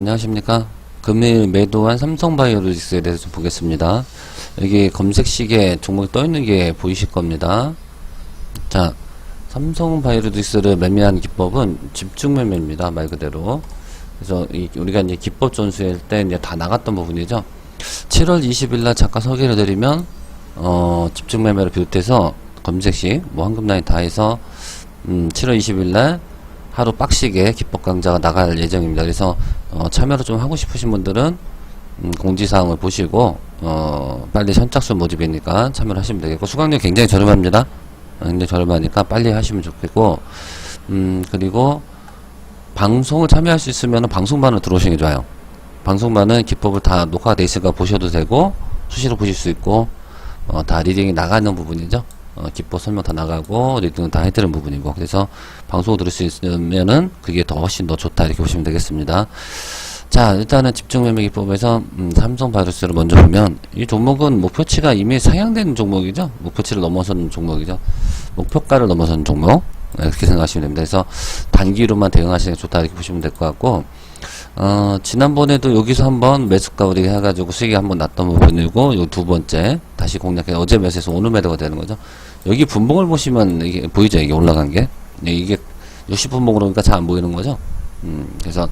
안녕하십니까. 금일 매도한 삼성바이오로직스에 대해서 좀 보겠습니다. 여기 검색식에 종목이 떠 있는 게 보이실 겁니다. 자, 삼성바이오로직스를 매매하는 기법은 집중 매매입니다. 말 그대로. 그래서 이- 우리가 이제 기법 전수할 때 이제 다 나갔던 부분이죠. 7월 20일 날 잠깐 소개를 드리면, 어, 집중 매매를 비롯해서 검색식, 뭐 황금라인 다 해서, 음, 7월 20일 날 하루 빡시게 기법 강좌가 나갈 예정입니다. 그래서 어, 참여를 좀 하고 싶으신 분들은 음, 공지사항을 보시고 어, 빨리 선착순 모집이니까 참여를 하시면 되겠고 수강료 굉장히 저렴합니다. 어, 굉장히 저렴하니까 빨리 하시면 좋겠고 음, 그리고 방송을 참여할 수 있으면 방송반을 들어오시는 게 좋아요. 방송반은 기법을 다 녹화가 돼 있으니까 보셔도 되고 수시로 보실 수 있고 어, 다 리딩이 나가는 부분이죠. 어, 기법 설명 다 나가고 리딩은 다 해드리는 부분이고 그래서 방송 들을 수 있으면은 그게 더 훨씬 더 좋다 이렇게 보시면 되겠습니다. 자 일단은 집중 매매 기법에서 음, 삼성 바이오스를 먼저 보면 이 종목은 목표치가 이미 상향된 종목이죠. 목표치를 넘어서는 종목이죠. 목표가를 넘어서는 종목 네, 이렇게 생각하시면 됩니다. 그래서 단기로만 대응하시는 게 좋다 이렇게 보시면 될 것 같고 어, 지난번에도 여기서 한번 매수가 우리 해가지고 수익이 한번 났던 부분이고, 요 두 번째, 다시 공략해, 어제 매수해서 오늘 매도가 되는 거죠. 여기 분봉을 보시면 이게 보이죠? 이게 올라간 게. 네, 이게 60분봉으로 그러니까 잘 안 보이는 거죠. 음, 그래서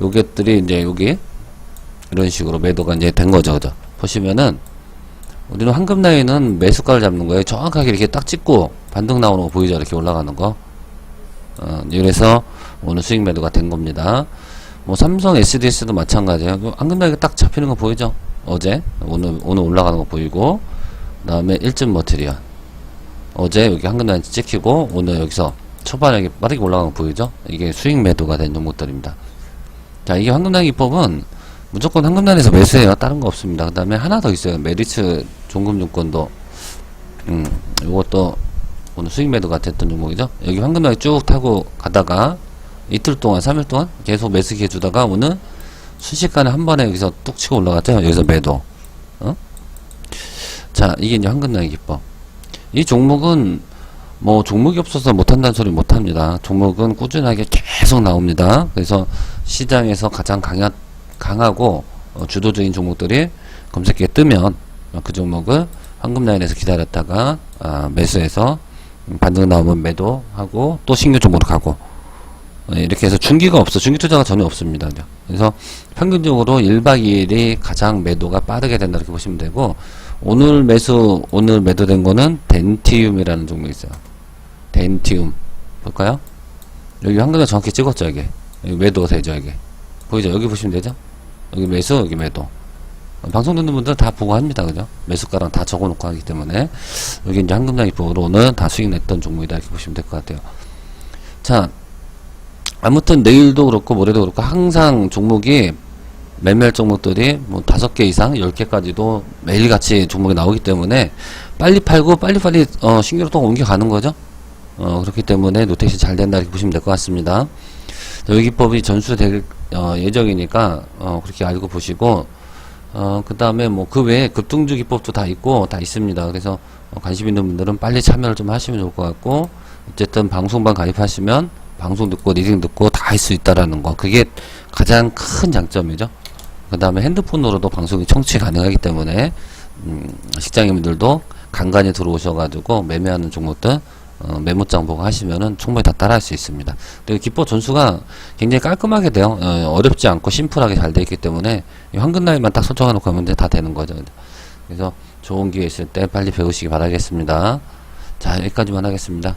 요것들이 이제 여기 이런 식으로 매도가 이제 된 거죠. 그죠? 보시면은 우리는 황금 라인은 매수가를 잡는 거예요. 정확하게 이렇게 딱 찍고 반등 나오는 거 보이죠? 이렇게 올라가는 거. 어, 이래서 오늘 수익 매도가 된 겁니다. 뭐 삼성 SDS도 마찬가지예요. 그 황금나이가 딱 잡히는 거 보이죠? 어제 오늘 오늘 올라가는 거 보이고 그 다음에 1점 머티리얼 어제 여기 황금나이 찍히고 오늘 여기서 초반에 빠르게 올라가는 거 보이죠? 이게 수익 매도가 된 종목들입니다. 자 이게 황금나이 기법은 무조건 황금단에서 매수해요. 다른 거 없습니다. 그 다음에 하나 더 있어요. 메리츠 종금증권도 음 요것도 오늘 수익 매도가 됐던 종목이죠. 여기 황금나이 쭉 타고 가다가 이틀 동안, 3일 동안 계속 매수기 해주다가 오늘 순식간에 한 번에 여기서 뚝 치고 올라갔죠. 여기서 매도. 어? 자, 이게 이제 황금나의 기법. 이 종목은 뭐 종목이 없어서 못한다는 소리 못합니다. 종목은 꾸준하게 계속 나옵니다. 그래서 시장에서 가장 강하, 강하고 어, 주도적인 종목들이 검색기에 뜨면 어, 그 종목을 황금 라인에서 기다렸다가 아, 매수해서 음, 반등 나오면 매도하고 또 신규 종목으로 가고 어, 이렇게 해서 중기가 없어. 중기 투자가 전혀 없습니다. 그래서 평균적으로 1박 2일이 가장 매도가 빠르게 된다 이렇게 보시면 되고 오늘 매수 오늘 매도된 거는 덴티움이라는 종목이 있어요. 덴티움. 볼까요? 여기 한글자 정확히 찍었죠 이게? 여기 매도가 되죠 이게? 보이죠? 여기 보시면 되죠? 여기 매수 여기 매도. 어, 방송 듣는 분들 다 보고 합니다 그죠? 매수가랑 다 적어 놓고 하기 때문에. 여기 이제 한금장 입법으로는 다 수익 냈던 종목이다 이렇게 보시면 될 것 같아요. 자 아무튼 내일도 그렇고 모레도 그렇고 항상 종목이 매매할 종목들이 뭐 다섯 개 이상 열 개까지도 매일같이 종목이 나오기 때문에 빨리 팔고 빨리빨리 어, 신규로 또 옮겨가는 거죠. 어, 그렇기 때문에 노텍이 잘 된다 이렇게 보시면 될 것 같습니다. 자, 여기 기법이 전수될 어, 예정이니까 어, 그렇게 알고 보시고 어, 그 다음에 뭐 그 외에 급등주 기법도 다 있고 다 있습니다. 그래서 어, 관심 있는 분들은 빨리 참여를 좀 하시면 좋을 것 같고 어쨌든 방송반 가입하시면 방송 듣고 리딩 듣고 다 할 수 있다라는 거 그게 가장 큰 장점이죠. 그 다음에 핸드폰으로도 방송이 청취 가능하기 때문에 음, 직장인분들도 간간히 들어오셔가지고 매매하는 종목들 어, 메모장 보고 하시면은 충분히 다 따라할 수 있습니다. 그리고 기법 전수가 굉장히 깔끔하게 돼요. 어, 어렵지 않고 심플하게 잘 되어 있기 때문에 이 황금 라인만 딱 설정해 놓고 하면 이제 다 되는 거죠. 그래서 좋은 기회 있을 때 빨리 배우시기 바라겠습니다. 자 여기까지만 하겠습니다.